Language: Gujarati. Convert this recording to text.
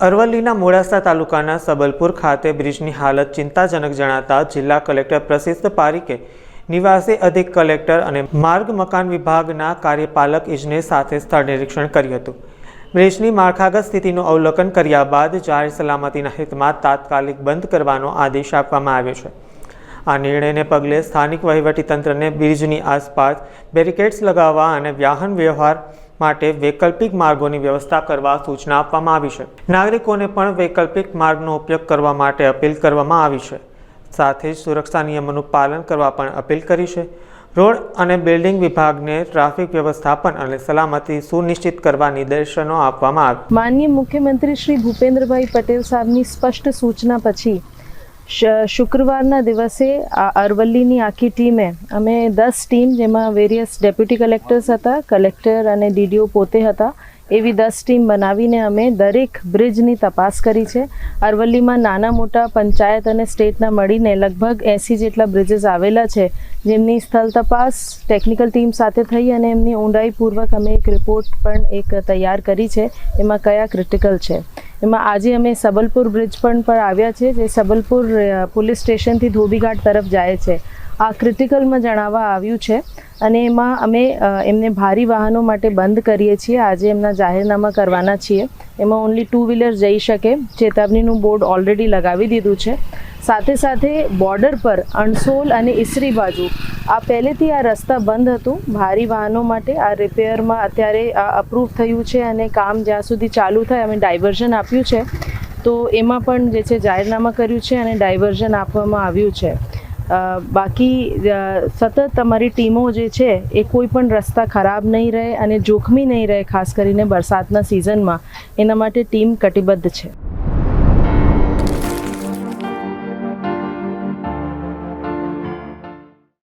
અરવલ્લીના મોડાસા તાલુકાના સબલપુર ખાતે બ્રિજની હાલત ચિંતાજનક જણાતા જિલ્લા કલેક્ટર પ્રસિદ્ધ પારીકે નિવાસી અધિક કલેક્ટર અને માર્ગ મકાન વિભાગના કાર્યપાલક ઇજનેર સાથે સ્થળ નિરીક્ષણ કર્યું હતું. બ્રિજની માળખાગત સ્થિતિનું અવલોકન કર્યા બાદ જાહેર સલામતીના હિતમાં તાત્કાલિક બંધ કરવાનો આદેશ આપવામાં આવ્યો છે. આ નિર્ણયને પગલે સ્થાનિક વહીવટીતંત્રને બ્રિજની આસપાસ બેરિકેડ્સ લગાવવા અને વાહન વ્યવહાર માટે વૈકલ્પિક માર્ગોની વ્યવસ્થા કરવા સૂચના આપવામાં આવી છે. નાગરિકોને પણ વૈકલ્પિક માર્ગનો ઉપયોગ કરવા માટે અપીલ કરવામાં આવી છે. સાથે જ સુરક્ષા નિયમોનું પાલન કરવા પણ અપીલ કરી છે. રોડ અને બિલ્ડિંગ વિભાગને ટ્રાફિક વ્યવસ્થાપન અને સલામતી સુનિશ્ચિત કરવા નિર્દેશનો આપવામાં આવ્યા. માનનીય મુખ્યમંત્રી શ્રી ભૂપેન્દ્રભાઈ પટેલ સાહેબની સ્પષ્ટ સૂચના પછી શુક્રવારના દિવસે આ અરવલ્લીની આખી ટીમે, અમે દસ ટીમ જેમાં વેરિયસ ડેપ્યુટી કલેક્ટર્સ હતા કલેક્ટર અને ડીડીઓ પોતે હતા, એવી દસ ટીમ બનાવીને અમે દરેક બ્રિજની તપાસ કરી છે. અરવલ્લીમાં નાના મોટા પંચાયત અને સ્ટેટના મળીને લગભગ એંસી જેટલા બ્રિજીસ આવેલા છે, જેમની સ્થળ તપાસ ટેકનિકલ ટીમ સાથે થઈ અને એમની ઊંડાઈપૂર્વક અમે એક રિપોર્ટ પણ એક તૈયાર કરી છે, એમાં કયા ક્રિટિકલ છે. એમાં આજે અમે સબલપુર બ્રિજ પણ પર આવ્યા છે જે સબલપુર પોલીસ સ્ટેશનથી ધોબીઘાટ તરફ જાય છે. આ ક્રિટિકલમાં જણાવવા આવ્યું છે. અને એમાં અમે એમને ભારી વાહનો માટે બંધ કરીએ છીએ. આજે એમના જાહેરનામા કરવાના છીએ. એમાં ઓનલી ટુ વ્હીલર જઈ શકે. ચેતવણીનું બોર્ડ ઓલરેડી લગાવી દીધું છે. સાથે સાથે બોર્ડર પર અણસોલ અને ઈસરી બાજુ આ પહેલેથી આ રસ્તા બંધ હતું. ભારી વાહનો માટે આ રિપેરમાં અત્યારે અપ્રૂવ થયું છે અને કામ જ્યાં સુધી ચાલુ થાય અમે ડાયવર્ઝન આપ્યું છે. તો એમાં પણ જે છે જાહેરનામા કર્યું છે અને ડાયવર્ઝન આપવામાં આવ્યું છે. બાકી સતત તમારી ટીમો જે છે, એ કોઈ પણ રસ્તા ખરાબ નહીં રહે અને જોખમી નહીં રહે, ખાસ કરીને વરસાદના સિઝનમાં એના માટે ટીમ કટિબદ્ધ છે.